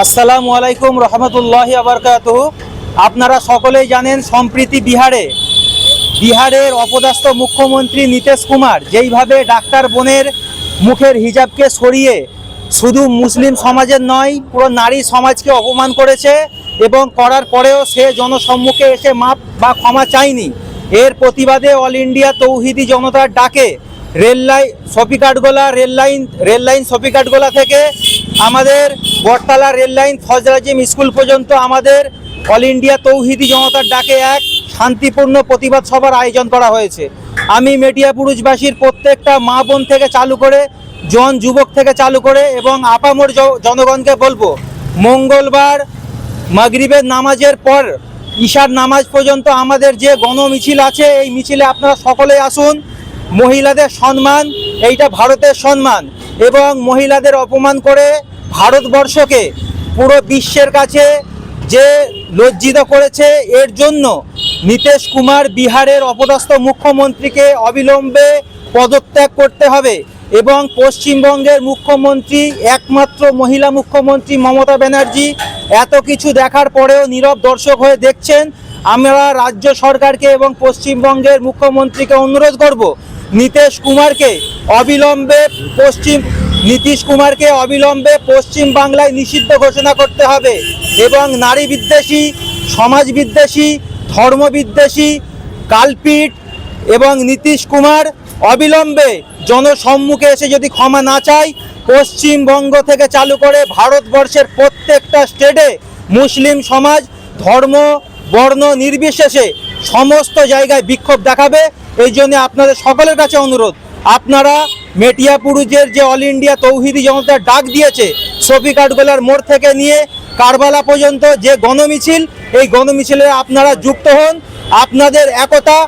আসসালামু আলাইকুম রহমতুল্লাহ আবরকাত আপনারা সকলেই জানেন সম্প্রীতি বিহারে। বিহারের অপদাস্থ মুখ্যমন্ত্রী নীতিশ কুমার যেইভাবে ডাক্তার বোনের মুখের হিজাবকে সরিয়ে শুধু মুসলিম সমাজের নয়, পুরো নারী সমাজকে অপমান করেছে এবং করার পরেও সে জনসম্মুখে এসে মাপ বা ক্ষমা চায়নি। এর প্রতিবাদে অল ইন্ডিয়া তৌহিদি জনতার ডাকে রেল লাইন সপিকাটগোলা রেল লাইন রেল লাইন সপিকাটগোলা থেকে আমাদের বটতলা রেল লাইন ফজরাজিম স্কুল পর্যন্ত আমাদের অল ইন্ডিয়া তৌহিদি জনতার ডাকে এক শান্তিপূর্ণ প্রতিবাদ সভার আয়োজন করা হয়েছে। আমি মেটিয়া পুরুষবাসীর প্রত্যেকটা মা বোন থেকে চালু করে, জন যুবক থেকে চালু করে এবং আপামর জনগণকে বলব, মঙ্গলবার মাগরিবের নামাজের পর ঈশার নামাজ পর্যন্ত আমাদের যে গণমিছিল আছে, এই মিছিলে আপনারা সকলে আসুন। মহিলাদের সম্মান, এইটা ভারতের সম্মান এবং মহিলাদের অপমান করে ভারতবর্ষকে পুরো বিশ্বের কাছে যে লজ্জিত করেছে, এর জন্য নীতিশ কুমার বিহারের অপদস্থ মুখ্যমন্ত্রীকে অবিলম্বে পদত্যাগ করতে হবে এবং পশ্চিমবঙ্গের মুখ্যমন্ত্রী, একমাত্র মহিলা মুখ্যমন্ত্রী মমতা ব্যানার্জি এত কিছু দেখার পরেও নীরব দর্শক হয়ে দেখছেন। আমরা রাজ্য সরকারকে এবং পশ্চিমবঙ্গের মুখ্যমন্ত্রীকে অনুরোধ করব, নীতিশ কুমারকে অবিলম্বে পশ্চিম নীতিশ কুমারকে অবিলম্বে পশ্চিম বাংলায় নিষিদ্ধ ঘোষণা করতে হবে এবং নারী বিদ্বেষী, সমাজ বিদ্বেষী, ধর্ম বিদ্বেষী কালপিট এবং নীতিশ কুমার অবিলম্বে জনসম্মুখে এসে যদি ক্ষমা না চায়, পশ্চিমবঙ্গ থেকে চালু করে ভারতবর্ষের প্রত্যেকটা স্টেটে মুসলিম সমাজ, ধর্ম, বর্ণ নির্বিশেষে সমস্ত জায়গায় বিক্ষোভ দেখাবে। এই জন্য আপনাদের সকলের কাছে অনুরোধ। আপনারা মেটিয়াপুরুজের যে অল ইন্ডিয়া তৌহিদি জনতার ডাক দিয়েছে সফি কাঠগোলার মোড় থেকে নিয়ে কারবালা পর্যন্ত যে গণমিছিল, এই গণমিছিলে আপনারা যুক্ত হন। আপনাদের একতা,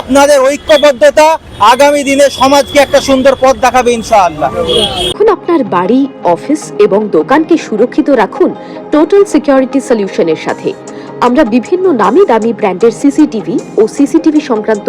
আপনাদের ঐক্যবদ্ধতা আগামী দিনে সমাজকে একটা সুন্দর পথ দেখাবে ইনশাআল্লাহ। এখন আপনার বাড়ি, অফিস এবং দোকানকে সুরক্ষিত রাখুন টোটাল সিকিউরিটি সলিউশনের সাথে। আমরা বিভিন্ন নামি দামি ব্র্যান্ডের সিসিটিভি ও সিসিটিভি সংক্রান্ত